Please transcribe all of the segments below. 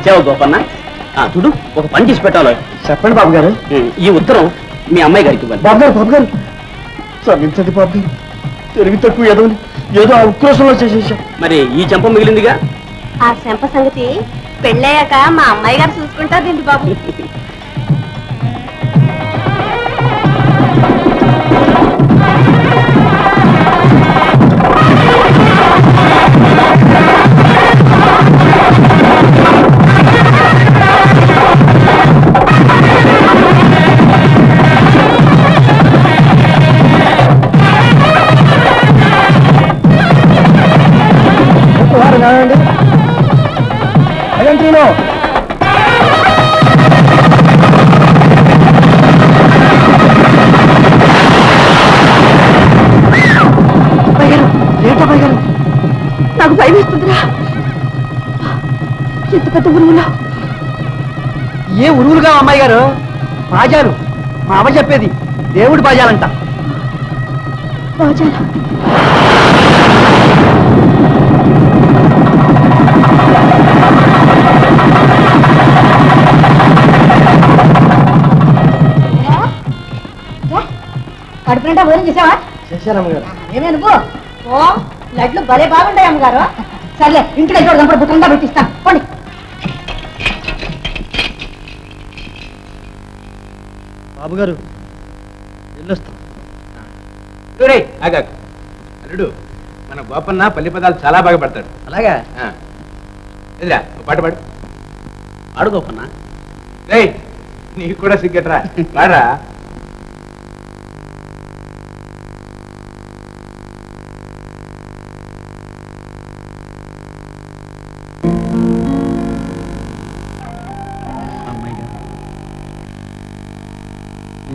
వచ్చావు గోపన్న. ఆ, చూడు ఒక పని చేసి పెట్టాలి. చెప్పండి బాబు గారు. ఈ ఉత్తరం మీ అమ్మాయి గారికి బాబు గారు బాబు గారు. క్షమించండి బాబు గారు. తెలివి తక్కువ ఏదో ఏదో ఆ ఉక్రోషంలో చేసేసాం. మరి ఈ చెంప మిగిలిందిగా? ఆ శంప సంగతి పెళ్ళయ్యాక మా అమ్మాయి గారు చూసుకుంటారండి బాబు. భయం వేస్తుందిరా ఎంత పెద్ద ఉరువులో ఏ ఉరువులుగా అమ్మాయి గారు? బాజాలు మా అమ్మ చెప్పేది దేవుడి బాజాలంట బాజాలా కడుపు నిండా భోజనం చేసావా? చేశారు అమ్మగారు ఏమే నువ్వు? ఓ లడ్లు భలే బాగుంటాయి అమ్మగారు. సర్లే ఇంటికి చూడదాం ఇప్పుడు బుట్టంగా పెట్టిస్తాను పోండి. బాబు గారు వెళ్ళొస్తాం. అల్లుడు మన గోపన్న పల్లి పదాలు చాలా బాగా పడతాడు. అలాగా? ఆ. ఎదురా పాట పాడు. ఆడు గోపన్న. రేయ్ నీకు కూడా సిగ్గట్రా. పాడరా.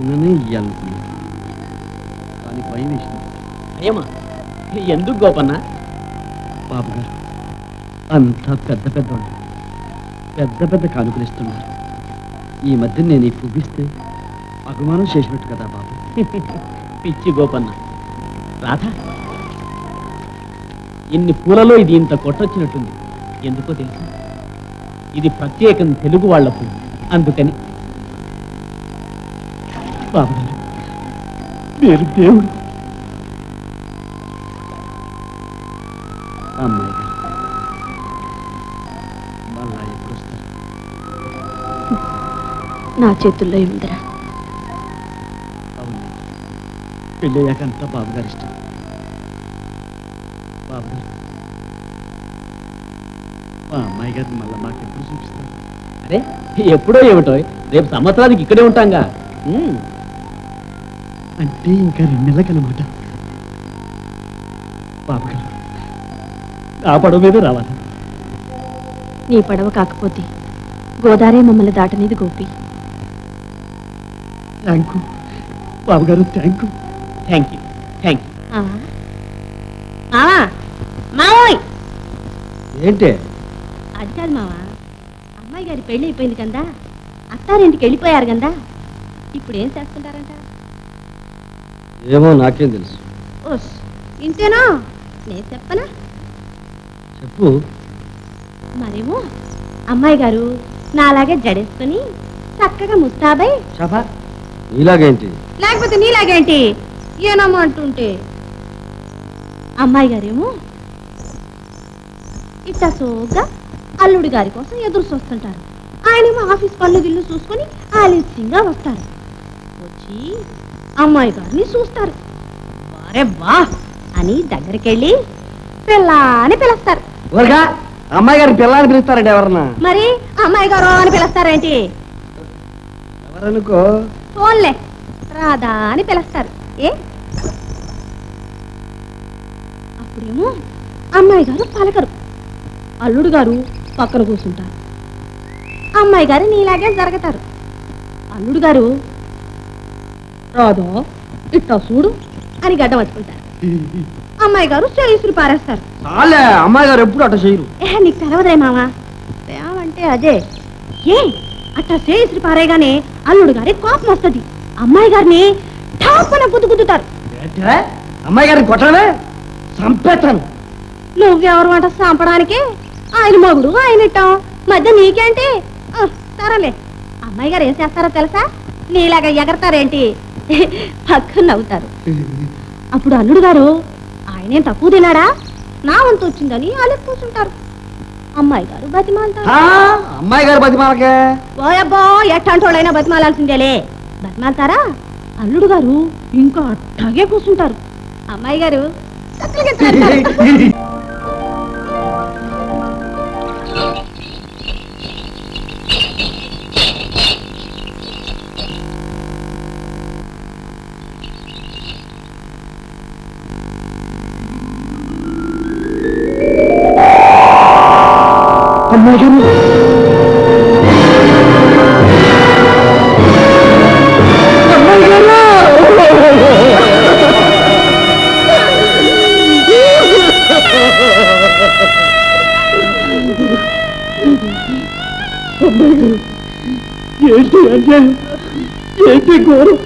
నిన్ననే ఇయ్యాలనుకున్నాను. కానీ భయం ఏమా ఎందుకు గోపన్న? బాబు గారు అంతా పెద్ద పెద్ద. పెద్ద పెద్ద కానుకలు ఇస్తున్నారు. ఈ మధ్య నేను ఈ పువ్విస్తే అభిమానం చేసినట్టు కదా బాబు. పిచ్చి గోపన్న. రాధా ఇన్ని పూలలో ఇది ఇంత కొట్టొచ్చినట్టుంది. ఎందుకో తెలుసు? ఇది ప్రత్యేకం తెలుగు వాళ్ళ పువ్వు. అందుకని బాబు. గారు మీరు దేవుడు. అమ్మాయి గారు. మళ్ళా ఎప్పుడు వస్తారు? నా చేతుల్లో ఉందిరా. అవును. పెళ్ళయ్యాక అంతా బాబు గారు ఇష్టం. బాబు గారు. మా అమ్మాయి గారిని మళ్ళీ మాకు ఎప్పుడు చూపిస్తారు? అరే ఎప్పుడో ఏమిటో? రేపు సంవత్సరానికి ఇక్కడే ఉంటాంగా. ఉమ్, అంటే ఇంకా రెండు నెలలకనమాట బాబు గారు ఆ పడవ మీద రావాలి. నీ పడవ కాకపోతే గోదారే మమ్మల్ని దాటనేది గోపి. థ్యాంక్ యూ బాబు గారు thank you thank you thank you మావా మావోయ్! ఏంటి? అది కాదు మావా. అమ్మాయి గారి పెళ్ళి అయిపోయింది కదా? అత్తారింటికి వెళ్ళిపోయారు కదా? ఇప్పుడు ఏం చేస్తుంటారంట? ఏమో నాకేం తెలుసు. ఓస్ ఇంతేనా? నేను చెప్పనా? చెప్పు. మరేమో అమ్మాయి గారు నాలాగే జడేసుకుని చక్కగా ముస్తాబై నీలాగేంటి? లేకపోతే నీలాగేంటి? ఏనమ్మా అంటుంటే. అమ్మాయి గారేమో ఇట్టా సోగ్గా అల్లుడి గారి కోసం ఎదురు చూస్తుంటారు ఆయనేమో ఆఫీస్ పనులు గిల్లు చూసుకొని ఆలస్యంగా వస్తారు. వచ్చి అమ్మాయి గారిని చూస్తారు. వారే వా అని దగ్గరికెళ్ళి పిల్లా అని పిలుస్తారు. ఊరగా అమ్మాయి గారిని పిల్లని పిలుస్తారండి ఎవరన్నా? మరి అమ్మాయి గారు అని పిలుస్తారేంటి ఎవరనుకో? ఫోన్లే రాధా అని పిలుస్తారు. ఏ? అప్పుడేమో అమ్మాయి గారు పలకరు. అల్లుడు గారు పక్కన కూర్చుంటారు. అమ్మాయి గారు నీలాగే జరుగుతారు. అల్లుడు గారు రాధా ఇట్టా చూడు అని గడ్డ పట్టుకుంటారు అమ్మాయి గారు చేయిసులు పారేస్తారు. చాలే అమ్మాయి గారు ఎప్పుడు అట్ట చేయరు. ఏ నీకు తెలవదే మావా. అంటే అదే. ఏ అట్టా చేయిసులు పారేగానే అల్లుడు గారి కోపం వస్తుంది. అమ్మాయి గారిని ఠాపన గుద్దు గుద్దుతారు. ఏంటే? అమ్మాయి గారిని కొట్టడమే? చంపేస్తాను. నువ్వెవరు అంట చంపడానికి? ఆయన మగుడు ఆయన ఇట్టాం. మధ్య నీకేంటి? సరేలే. అమ్మాయి గారు ఏం చేస్తారో తెలుసా? నీలాగా ఎగరతారేంటి? పక్కన నవ్వుతారు. అప్పుడు అల్లుడు గారు ఆయనేం తక్కువ తినాడా నా వంతు వచ్చిందని అలా కూర్చుంటారు అమ్మాయి గారు బతిమాలతారు. అమ్మాయి గారు బతిమాలకే. ఓయబ్బో ఎట్టంటోళ్ళైనా బతిమాలాల్సిందేలే. బతిమాలతారా? అల్లుడు గారు ఇంకా అట్టాగే కూర్చుంటారు. అమ్మాయి గారు ఏంటి అంటే ఏంటి ఘోరం?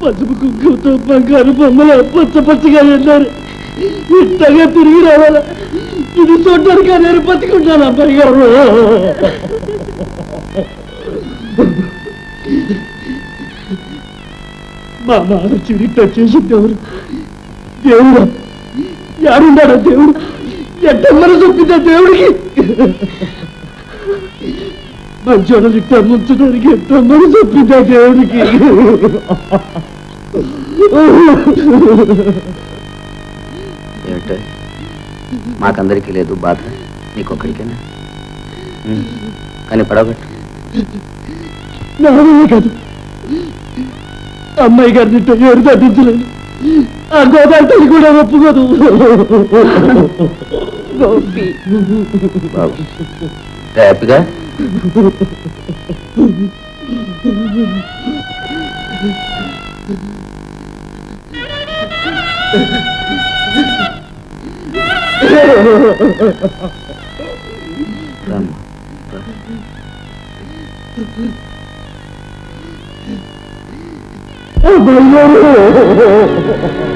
పసుపు కుంకుమతో బంగారు బొమ్మలు పచ్చ పచ్చగా వెళ్ళారు ఇంతగా తిరిగి రావాలా? ఇది చూడడానికి నేను బతుకుంటాను అబ్బాయి గారు మా నాన్న చిరిట చేసి దేవుడు దేవుడు యాడున్నాడా దేవుడు? ఎట్టమ్మని చొప్పిందా దేవుడికి? మంచోడలు ఇట్ట ముంచడానికి ఎట్టమ్మని చొప్పిందా దేవుడికి? ఏమిటో? మాకందరికీ లేదు బాధ. నీకొక్కడికేనా. కానీ పడవగట్టు. నావే కాదు. అమ్మాయి గారిని ఎవరు తగ్గించలేదు ఆ గోదావరి కూడా ఒప్పుకోదు. బాబు. హ్యాపీగా my God.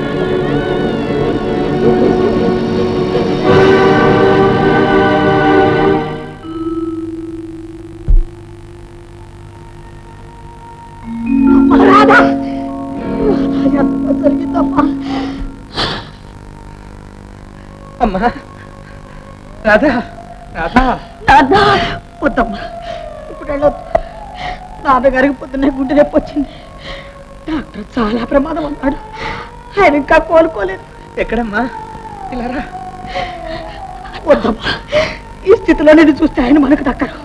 అమ్మా! రాధా! రాధా! నాన్నా వద్దమ్మా. ఇప్పుడు వెళ్ళొద్దు. నాన్నగారికి పొద్దున్నే గుండె నొప్పి వచ్చింది. డాక్టర్ చాలా ప్రమాదం అన్నాడు. ఆయన ఇంకా కోలుకోలేదు. ఎక్కడమ్మా? ఇలా రా. వద్దమ్మా. ఈ స్థితిలో నేను చూస్తే ఆయన మనకు దక్కరు.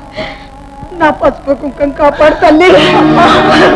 నా పసుపు కుంకం కాపాడు తల్లి.